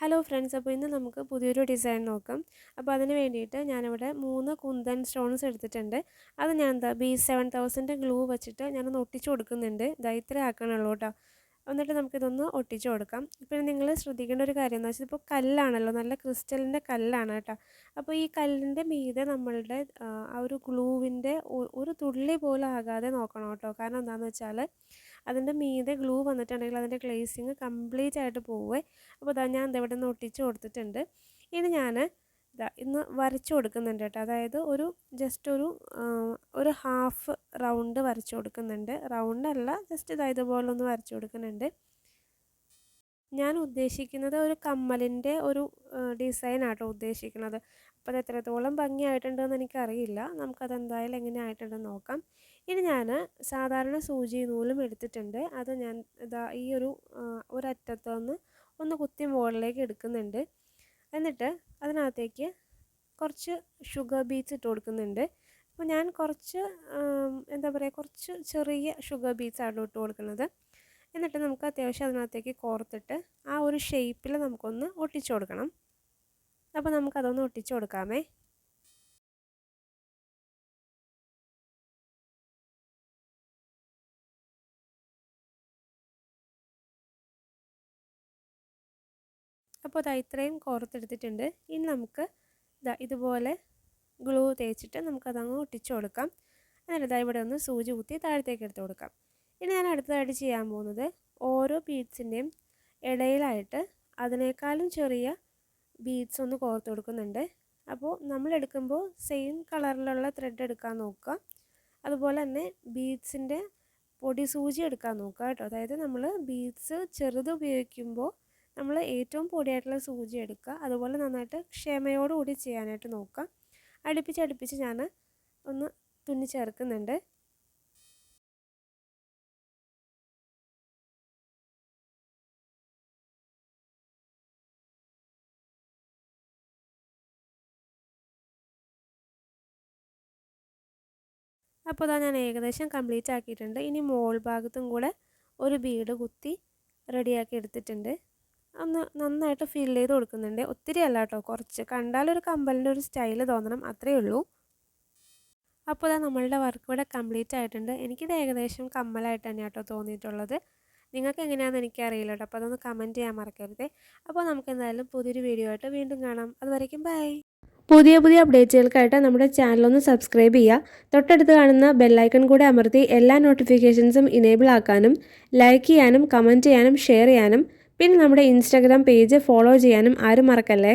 Hello friends അപ്പോൾ ഇന്ന് നമുക്ക് പുതിയൊരു ഡിസൈൻ നോക്കാം. അപ്പോൾ അതിന് വേണ്ടിയിട്ട് ഞാനിവിടെ മൂന്ന് കുന്തൻ സ്റ്റോൺസ് എടുത്തിട്ടുണ്ട്. അത് ഞാൻ എന്താ ബി സെവൻ തൗസൻഡ് ഗ്ലൂ വെച്ചിട്ട് ഞാനൊന്ന് ഒട്ടിച്ചു കൊടുക്കുന്നുണ്ട്. ദൈത്ര ആക്കണുള്ളൂ കേട്ടോ. എന്നിട്ട് നമുക്കിതൊന്ന് ഒട്ടിച്ചു കൊടുക്കാം. പിന്നെ നിങ്ങൾ ശ്രദ്ധിക്കേണ്ട ഒരു കാര്യം എന്ന് വെച്ചാൽ ഇപ്പോൾ കല്ലാണല്ലോ നല്ല ക്രിസ്റ്റലിന്റെ കല്ലാണ് കേട്ടോ. അപ്പോൾ ഈ കല്ലിന്റെ മീതെ നമ്മളുടെ ആ ഒരു ഗ്ലൂവിന്റെ ഒരു തുള്ളി പോലും ആകാതെ നോക്കണം കേട്ടോ. കാരണം എന്താണെന്ന് വെച്ചാൽ അതിന്റെ മീതെ ഗ്ലൂ വന്നിട്ടുണ്ടെങ്കിൽ അതിന്റെ ഗ്ലേസിങ് കംപ്ലീറ്റ് ആയിട്ട് പോവേ. അപ്പോൾ ഇതാ ഞാൻ ഇതെവിടെ നിന്ന് ഒട്ടിച്ച് കൊടുത്തിട്ടുണ്ട്. ഇനി ഞാൻ ഇതാ ഇന്ന് വരച്ചു കൊടുക്കുന്നുണ്ട് കേട്ടോ. അതായത് ഒരു ജസ്റ്റ് ഒരു ഒരു ഹാഫ് റൗണ്ട് വരച്ചു കൊടുക്കുന്നുണ്ട്. റൗണ്ട് അല്ല ജസ്റ്റ് ഇതാ ഇതുപോലെ ഒന്ന് വരച്ചു കൊടുക്കുന്നുണ്ട്. ഞാൻ ഉദ്ദേശിക്കുന്നത് ഒരു കമ്മലിന്റെ ഒരു ഡിസൈൻ ആട്ടോ ഉദ്ദേശിക്കുന്നത്. അപ്പോൾ അത് എത്രത്തോളം ഭംഗിയായിട്ടുണ്ടെന്ന് എനിക്കറിയില്ല. നമുക്കത് എന്തായാലും എങ്ങനെ ആയിട്ടുണ്ടെന്ന് നോക്കാം. ഇനി ഞാൻ സാധാരണ സൂചി നൂലും എടുത്തിട്ടുണ്ട്. അത് ഞാൻ ഇതാ ഈ ഒരു ഒരറ്റത്തുനിന്ന് ഒന്ന് കുത്തി മുകളിലേക്ക് എടുക്കുന്നുണ്ട്. എന്നിട്ട് അതിനകത്തേക്ക് കുറച്ച് ഷുഗർ ബീറ്റ്സ് ഇട്ട് കൊടുക്കുന്നുണ്ട്. അപ്പോൾ ഞാൻ കുറച്ച് എന്താ പറയുക കുറച്ച് ചെറിയ ഷുഗർ ബീറ്റ്സ് ആണ് ഇട്ട് കൊടുക്കുന്നത്. എന്നിട്ട് നമുക്ക് അത്യാവശ്യം അതിനകത്തേക്ക് കോർത്തിട്ട് ആ ഒരു ഷേപ്പിൽ നമുക്കൊന്ന് ഒട്ടിച്ചു കൊടുക്കണം. അപ്പോൾ നമുക്കതൊന്ന് ഒട്ടിച്ചു കൊടുക്കാമേ. അപ്പോൾ ഇതാ ഇത്രയും കോർത്തെടുത്തിട്ടുണ്ട്. ഇനി നമുക്ക് ഇതാ ഇതുപോലെ ഗ്ലൂ തേച്ചിട്ട് നമുക്കതങ്ങ് ഒട്ടിച്ചു കൊടുക്കാം. എന്നിട്ട് ഇതാ ഇവിടെ ഒന്ന് സൂചി കുത്തി താഴത്തേക്ക് എടുത്ത് കൊടുക്കാം. ഇനി ഞാൻ അടുത്തതായിട്ട് ചെയ്യാൻ പോകുന്നത് ഓരോ ബീഡ്സിന്റെയും ഇടയിലായിട്ട് അതിനേക്കാളും ചെറിയ ബീഡ്സ് ഒന്ന് കോർത്ത് കൊടുക്കുന്നുണ്ട്. അപ്പോൾ നമ്മൾ എടുക്കുമ്പോൾ സെയിം കളറിലുള്ള ത്രെഡ് എടുക്കാൻ നോക്കുക. അതുപോലെ തന്നെ ബീഡ്സിന്റെ പൊടി സൂചി എടുക്കാൻ നോക്കുക കേട്ടോ. അതായത് നമ്മൾ ബീഡ്സ് ചെറുത് ഉപയോഗിക്കുമ്പോൾ നമ്മൾ ഏറ്റവും പൊടിയായിട്ടുള്ള സൂചി എടുക്കുക. അതുപോലെ നന്നായിട്ട് ക്ഷമയോടുകൂടി ചെയ്യാനായിട്ട് നോക്കുക. അടുപ്പിച്ച് അടുപ്പിച്ച് ഞാൻ ഒന്ന് തുന്നി ചേർക്കുന്നുണ്ട് അപ്പോൾ അതാ ഞാൻ ഏകദേശം കംപ്ലീറ്റ് ആക്കിയിട്ടുണ്ട്. ഇനി മോൾ ഭാഗത്തും കൂടെ ഒരു ബീഡ് കുത്തി റെഡിയാക്കി എടുത്തിട്ടുണ്ട്. ഒന്ന് നന്നായിട്ട് ഫീൽ ചെയ്ത് കൊടുക്കുന്നുണ്ട്. ഒത്തിരി അല്ല കേട്ടോ കുറച്ച് കണ്ടാലൊരു കമ്പലിന്റെ ഒരു സ്റ്റൈൽ തോന്നണം. അത്രയേ ഉള്ളൂ. അപ്പോൾ ഇതാ നമ്മളുടെ വർക്ക് ഇവിടെ കംപ്ലീറ്റ് ആയിട്ടുണ്ട്. എനിക്കിത് ഏകദേശം കമ്മലായിട്ട് തന്നെ കേട്ടോ തോന്നിയിട്ടുള്ളത്. നിങ്ങൾക്ക് എങ്ങനെയാണെന്ന് എനിക്കറിയില്ല കേട്ടോ അപ്പോൾ അതൊന്ന് കമന്റ് ചെയ്യാൻ മറക്കരുത്. അപ്പോൾ നമുക്ക് എന്തായാലും പുതിയൊരു വീഡിയോ ആയിട്ട് വീണ്ടും കാണാം. അതുവരയ്ക്കും ബൈ പുതിയ പുതിയ അപ്ഡേറ്റുകൾക്കായിട്ട് നമ്മുടെ ചാനലൊന്ന് സബ്സ്ക്രൈബ് ചെയ്യുക. തൊട്ടടുത്ത് കാണുന്ന ബെല്ലൈക്കൺ കൂടെ അമർത്തി എല്ലാ നോട്ടിഫിക്കേഷൻസും ഇനേബിൾ ആക്കാനും ലൈക്ക് ചെയ്യാനും കമന്റ് ചെയ്യാനും ഷെയർ ചെയ്യാനും പിന്നെ നമ്മുടെ ഇൻസ്റ്റാഗ്രാം പേജ് ഫോളോ ചെയ്യാനും ആരും മറക്കല്ലേ?